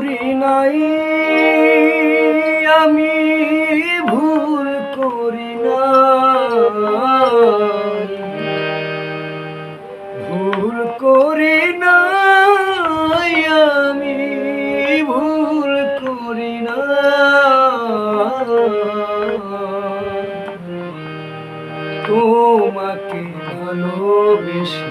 করি নাই, আমি ভুল করি না ভুল করি নাই, আমি ভুল করি না তোমাকে ভালোবেসে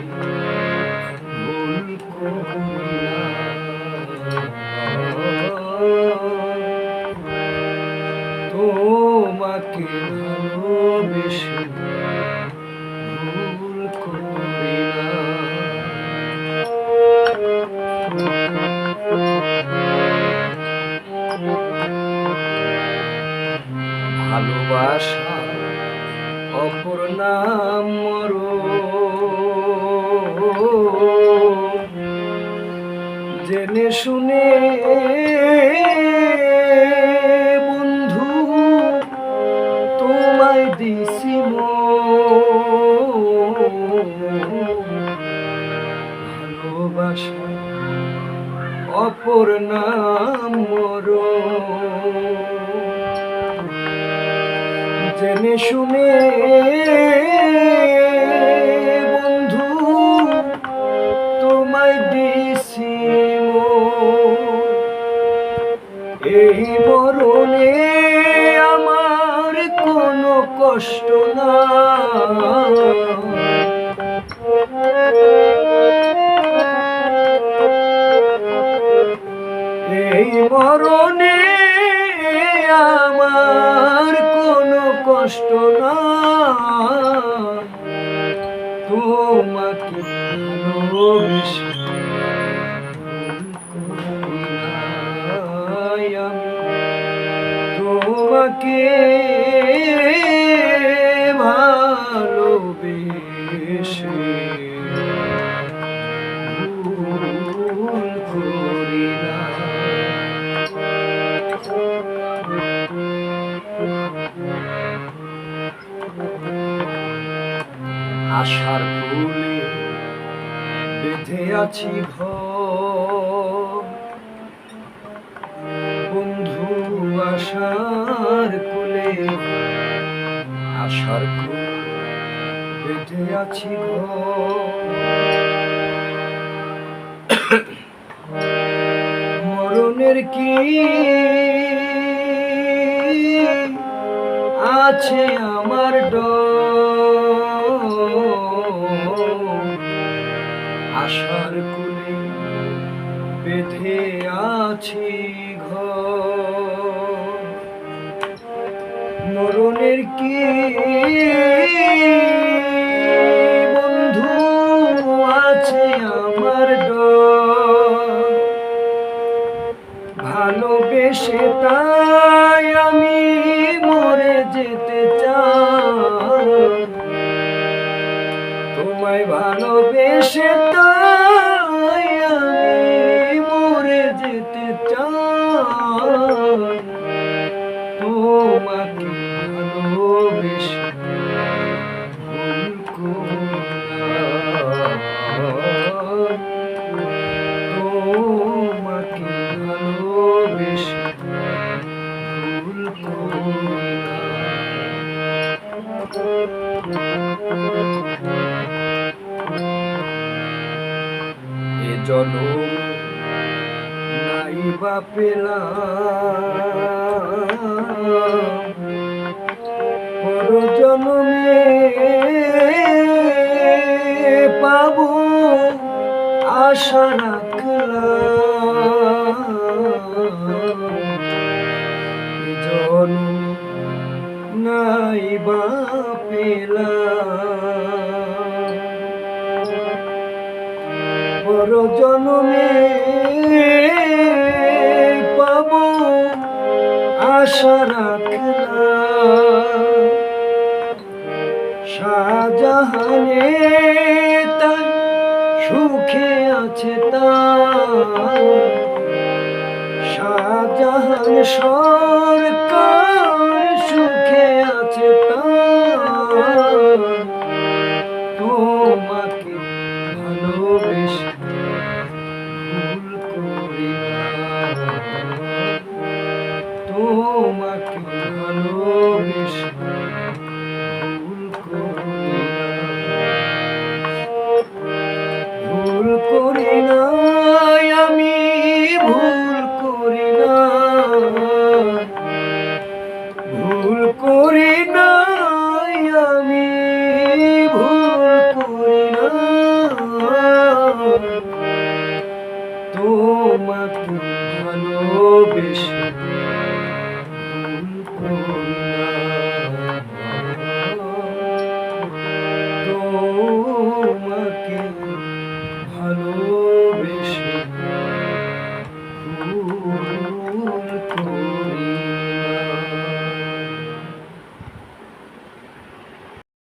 ভালোবেসে ভুল করি ভালোবাসা অপর নাম জেনে শুনে নাম মর জেনে শুনে বন্ধু তোমায় দিছি এই মরণে আমার কোনো কষ্ট না মরণে আমার কোনো কষ্ট না তোমাকে। তোমাকে আশার ফুলে বেঁধে আছি ঘর। বন্ধু আশার কোলে, আশার বেঁধে আছি মরণের কি আছে আমার ডর? আশার কুলে বেঁধে আছি ঘর। মরণের কি বন্ধু আছে আমার ভালোবেসে তাই আমি মরে যেতে চাই। তোমায় ভালোবেসে তো মরে যেতে চাই তোমাকে ভালোবেসে ভুল করলাম। জনম নাই বা পেলাম। জন্মে আশা রাখলাম। এ নাই বা পেলাম। পর জন্মে পাবো আশা রাখলাম। শাহজাহানে তার সুখে আছে তার। শাহজাহান সরকার ভুল করি নাই আমি ভুল করি তোমাকে ভালোবেসে তোমাকে ভালো